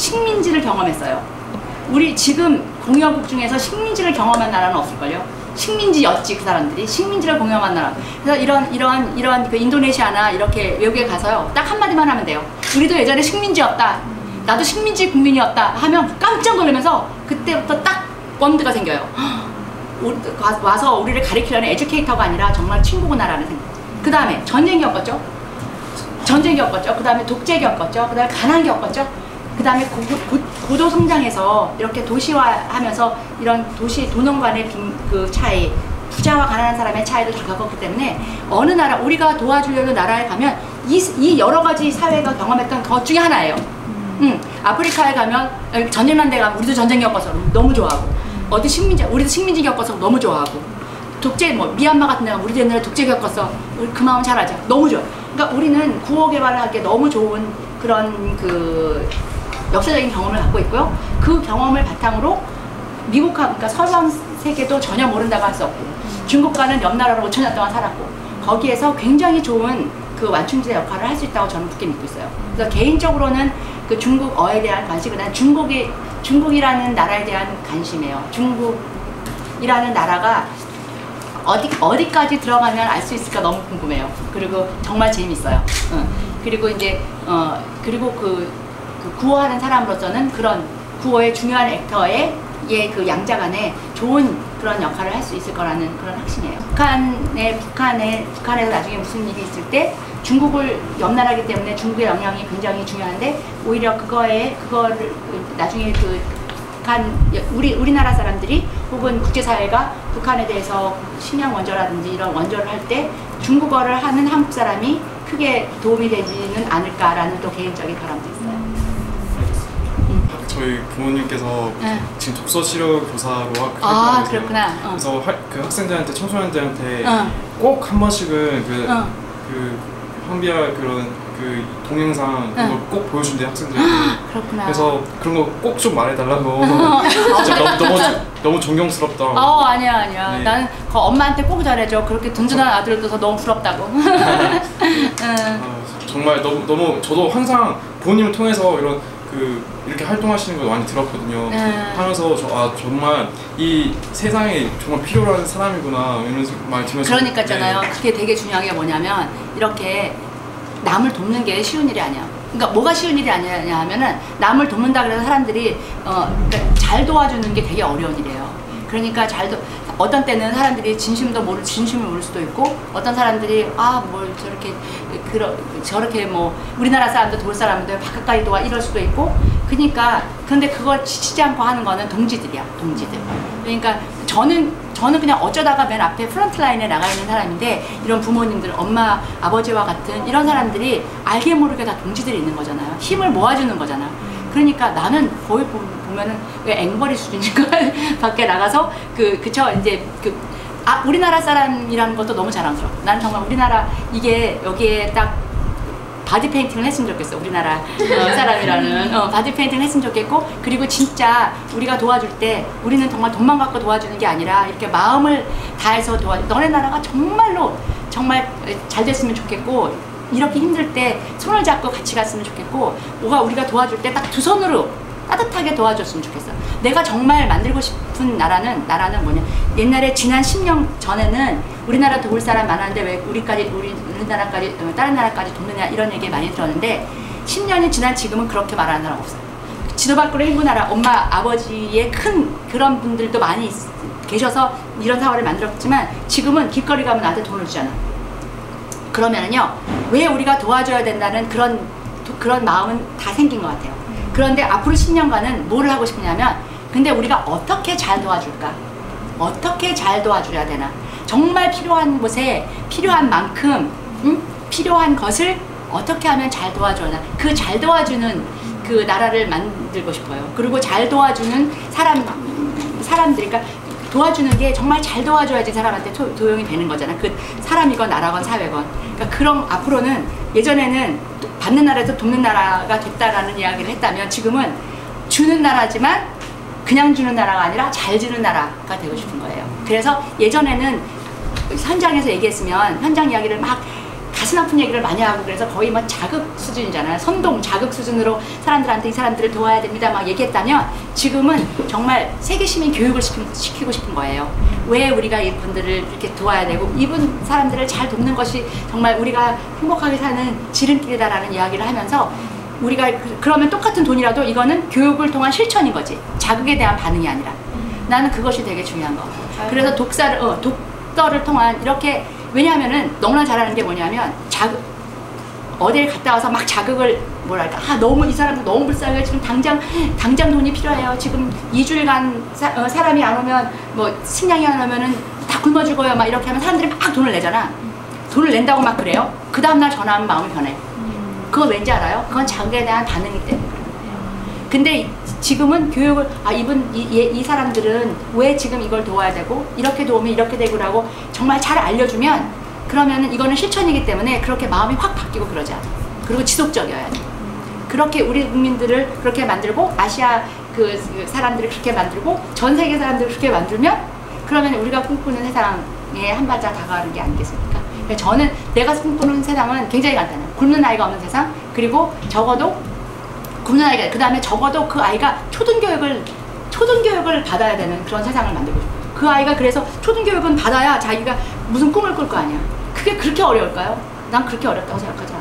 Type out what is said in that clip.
식민지를 경험했어요. 우리 지금 공화국 중에서 식민지를 경험한 나라는 없을걸요. 식민지였지 그 사람들이 식민지를 공유한 나라. 그래서 이런 이런 이런 그 인도네시아나 이렇게 외국에 가서요 딱 한마디만 하면 돼요. 우리도 예전에 식민지였다. 나도 식민지 국민이었다 하면 깜짝 놀라면서 그때부터 딱 본드가 생겨요. 와- 와서 우리를 가리키려는 에듀케이터가 아니라 정말 친구구나라는 생각. 그 다음에 전쟁 겪었죠. 전쟁 겪었죠. 그 다음에 독재 겪었죠. 그 다음에 가난 겪었죠. 그 다음에 고도 성장해서 이렇게 도시화하면서 이런 도시 도농 간의 빈- 그 차이, 부자와 가난한 사람의 차이를 다 겪었기 때문에 어느 나라, 우리가 도와주려는 나라에 가면 이, 이 여러 가지 사회가 경험했던 것 중에 하나예요. 음, 아프리카에 가면 어, 전쟁 난데 가면 우리도 전쟁 겪어서 너무 좋아하고 어디 식민지 우리도 식민지 겪어서 너무 좋아하고 독재 뭐 미얀마 같은 데 가면 우리도 옛날에 독재 우리 그 마음 잘 알자 너무 좋아 그러니까 우리는 구호 개발을 하기에 너무 좋은 그런 그 역사적인 경험을 갖고 있고요 그 경험을 바탕으로 미국하 그러니까 서방 세계도 전혀 모른다고 할 수 없고 중국과는 옆 나라로 5천 년 동안 살았고 거기에서 굉장히 좋은 그 완충지대 역할을 할 수 있다고 저는 굳게 믿고 있어요. 그래서 개인적으로는 그 중국어에 대한 관심보다는 중국이 중국이라는 나라에 대한 관심이에요. 중국이라는 나라가 어디 어디까지 들어가면 알 수 있을까 너무 궁금해요. 그리고 정말 재밌어요. 응. 그리고 이제 어 그리고 그, 그 구호하는 사람으로서는 그런 구호의 중요한 액터의 예그 양자 간에 좋은 그런 역할을 할 수 있을 거라는 그런 확신이에요. 북한에 북한에 북한에서 나중에 무슨 일이 있을 때 중국을 옆나라기 때문에 중국의 영향이 굉장히 중요한데 오히려 그거에 그거를 나중에 그 북한 우리 우리나라 사람들이 혹은 국제사회가 북한에 대해서 식량 원조라든지 이런 원조를 할 때 중국어를 하는 한국 사람이 크게 도움이 되지는 않을까라는 또 개인적인 바람도 있어요. 저희 부모님께서 네. 지금 독서 시력 교사로 학- 아. 그렇구나. 어. 그래서 할- 그 학생들한테 청소년들한테 어. 꼭한 번씩은 그, 어. 그 황비아 그런 그 동영상 그걸 응. 꼭 보여준대 학생들한테 그렇구나. 그래서 그런 거 꼭 좀 말해달라고 어. 진짜 너무, 너무, 너무 존경스럽다 어 아니야 아니야 네. 나는 그 엄마한테 꼭 잘해줘 그렇게 든든한 아들을 둬서 너무 부럽다고 응. 아, 정말 너무 너무 저도 항상 부모님을 통해서 이런 그 이렇게 활동하시는 걸 많이 들었거든요. 네. 하면서 저, 아 정말 이 세상에 정말 필요한 사람이구나 이런 말 들으면서 그러니까잖아요 네. 그게 되게 중요한 게 뭐냐면 이렇게 남을 돕는 게 쉬운 일이 아니야 그러니까 뭐가 쉬운 일이 아니냐 하면은 남을 돕는다 그래서 사람들이 어 그러니까 잘 도와주는 게 되게 어려운 일이에요 그러니까 잘 도 어떤 때는 사람들이 진심도 모를 진심을 모를 수도 있고 어떤 사람들이 아 뭘 저렇게 그러, 저렇게 뭐 우리나라 사람들 도울 사람들 바깥까지 도 와 이럴 수도 있고 그러니까 근데 그걸 지치지 않고 하는 거는 동지들이야 동지들. 그러니까 저는 저는 그냥 어쩌다가 맨 앞에 프런트 라인에 나가 있는 사람인데 이런 부모님들 엄마 아버지와 같은 이런 사람들이 알게 모르게 다 동지들이 있는 거잖아요. 힘을 모아주는 거잖아 그러니까 나는 거의 보- 보면은 왜 앵벌이 수준인가 밖에 나가서 그 그쵸 이제 그 아, 우리나라 사람이라는 것도 너무 자랑스러워. 나는 정말 우리나라 이게 여기에 딱 바디 페인팅을 했으면 좋겠어. 우리나라 어, 사람이라는 어, 바디 페인팅을 했으면 좋겠고 그리고 진짜 우리가 도와줄 때 우리는 정말 돈만 갖고 도와주는 게 아니라 이렇게 마음을 다해서 도와. 너네 나라가 정말로 정말 잘 됐으면 좋겠고 이렇게 힘들 때 손을 잡고 같이 갔으면 좋겠고 뭐가 우리가 도와줄 때 딱 두 손으로 따뜻하게 도와줬으면 좋겠어. 내가 정말 만들고 싶은 나라는 나라는 뭐냐? 옛날에 지난 10년 전에는 우리나라 도울 사람 많았는데 왜 우리까지 우리 우리나라까지 어, 다른 나라까지 돕느냐 이런 얘기 많이 들었는데 10년이 지난 지금은 그렇게 말하는 사람 없어요. 지도 밖으로 행군하라 엄마 아버지의 큰 그런 분들도 많이 있- 계셔서 이런 사회를 만들었지만 지금은 길거리 가면 나한테 돈을 주잖아. 그러면은요 왜 우리가 도와줘야 된다는 그런 도- 그런 마음은 다 생긴 것 같아요. 그런데 앞으로 10년간은 뭘 하고 싶냐면 근데 우리가 어떻게 잘 도와줄까? 어떻게 잘 도와줘야 되나? 정말 필요한 곳에 필요한 만큼 응? 필요한 것을 어떻게 하면 잘 도와줘야 되나? 그 잘 도와주는 그 나라를 만들고 싶어요. 그리고 잘 도와주는 사람 사람들 그러니까 도와주는 게 정말 잘 도와줘야지 사람한테 도, 도용이 되는 거잖아. 그 사람이건 나라건 사회건. 그러니까 그런 앞으로는 예전에는 받는 나라에서 돕는 나라가 됐다라는 이야기를 했다면 지금은 주는 나라지만 그냥 주는 나라가 아니라 잘 주는 나라가 되고 싶은 거예요. 그래서 예전에는 현장에서 얘기했으면 현장 이야기를 막 가슴 아픈 얘기를 많이 하고 그래서 거의 뭐 자극 수준이잖아요. 선동 자극 수준으로 사람들한테 이 사람들을 도와야 됩니다. 막 얘기했다면 지금은 정말 세계 시민 교육을 시키, 시키고 싶은 거예요. 왜 우리가 이분들을 이렇게 도와야 되고 이분 사람들을 잘 돕는 것이 정말 우리가 행복하게 사는 지름길이다라는 이야기를 하면서 우리가 그- 그러면 똑같은 돈이라도 이거는 교육을 통한 실천인 거지 자극에 대한 반응이 아니라 나는 그것이 되게 중요한 거. 그래서 독사를 어, 독서를 통한 이렇게 왜냐하면은 너무나 잘하는 게 뭐냐면 자극 어딜 갔다 와서 막 자극을 뭐랄까 아 너무 이 사람도 너무 불쌍해. 지금 당장 당장 돈이 필요해요. 지금 2주일간 사, 어, 사람이 안 오면 뭐 식량이 안 오면은 다 굶어 죽어요. 막 이렇게 하면 사람들이 막 돈을 내잖아. 돈을 낸다고 막 그래요? 그 다음날 전화하면 마음이 변해. 그거 왠지 알아요? 그건 자극에 대한 반응이기 때문에 근데 지금은 교육을 아 이분 이, 이, 이 사람들은 왜 지금 이걸 도와야 되고 이렇게 도우면 이렇게 되고라고 정말 잘 알려주면 그러면은 이거는 실천이기 때문에 그렇게 마음이 확 바뀌고 그러지 않아 그리고 지속적이어야 돼 그렇게 우리 국민들을 그렇게 만들고 아시아 그, 그 사람들을 그렇게 만들고 전 세계 사람들을 그렇게 만들면 그러면 우리가 꿈꾸는 세상에 한 발짝 다가가는 게 아니겠습니까? 그러니까 저는 내가 꿈꾸는 세상은 굉장히 간단해요. 굶는 아이가 없는 세상 그리고 적어도 굶는 아이가 그 다음에 적어도 그 아이가 초등교육을 초등교육을 받아야 되는 그런 세상을 만들고 싶어요. 그 아이가 그래서 초등교육은 받아야 자기가 무슨 꿈을 꿀 거 아니야. 그게 그렇게 어려울까요? 난 그렇게 어렵다고 생각하지.